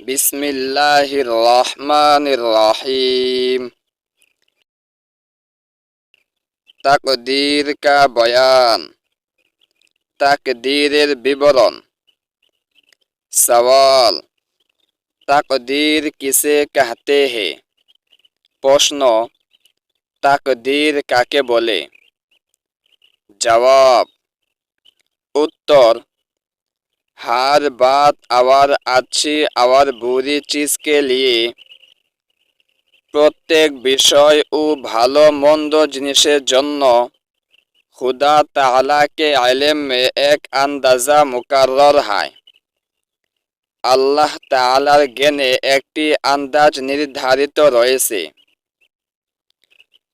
বিসমিল্লাহির রহমানির রহিম তাকদীর কা বয়ান তাকদীরের বিবরণ সওয়াল তাকদীর কিসে কাহতে হে প্রশ্ন তাকদীর কাকে বলে জবাব উত্তর हर बात और अच्छी और बुरी चीज के लिए প্রত্যেক বিষয় ও ভালো মন্দ জিনিসের জন্য খুদা তালাকে আলেম মে এক আন্দাজা মুকারর হয় আল্লাহ তালার জ্ঞানে একটি আন্দাজ নির্ধারিত রয়েছে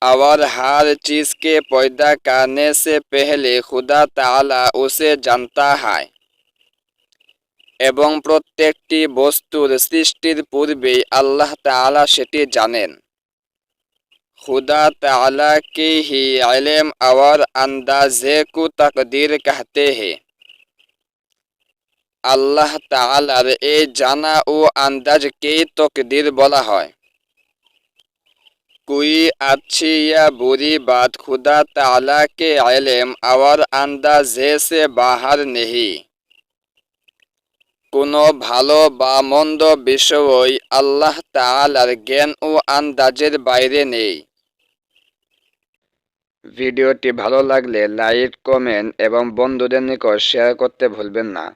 और हर चीज के पैदा करने से पहले खुदा ताला उसे जानता है এবং প্রত্যেকটি বস্তুর সৃষ্টির পূর্বেই আল্লাহ তাআলা সেটি জানেন खुदा ताला के ही इल्म और अंदाजे को तकदीर कहते हैं আল্লাহ তাআলার এই জানা ও আন্দাজকেই তকদির বলা হয় कोई अच्छी या बुरी बात खुदा ताला के इल्म और अंदाजे से बाहर नहीं কোনো ভালো বা মন্দ বিষয়ই আল্লাহ তাআলার জ্ঞান ও আন্দাজের বাইরে নেই। ভিডিওটি ভালো লাগলে লাইক, কমেন্ট এবং বন্ধুদের নিকট শেয়ার করতে ভুলবেন না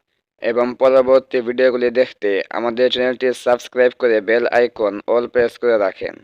এবং পরবর্তী ভিডিওগুলি দেখতে আমাদের চ্যানেলটি সাবস্ক্রাইব করে বেল আইকন অল প্রেস করে রাখেন।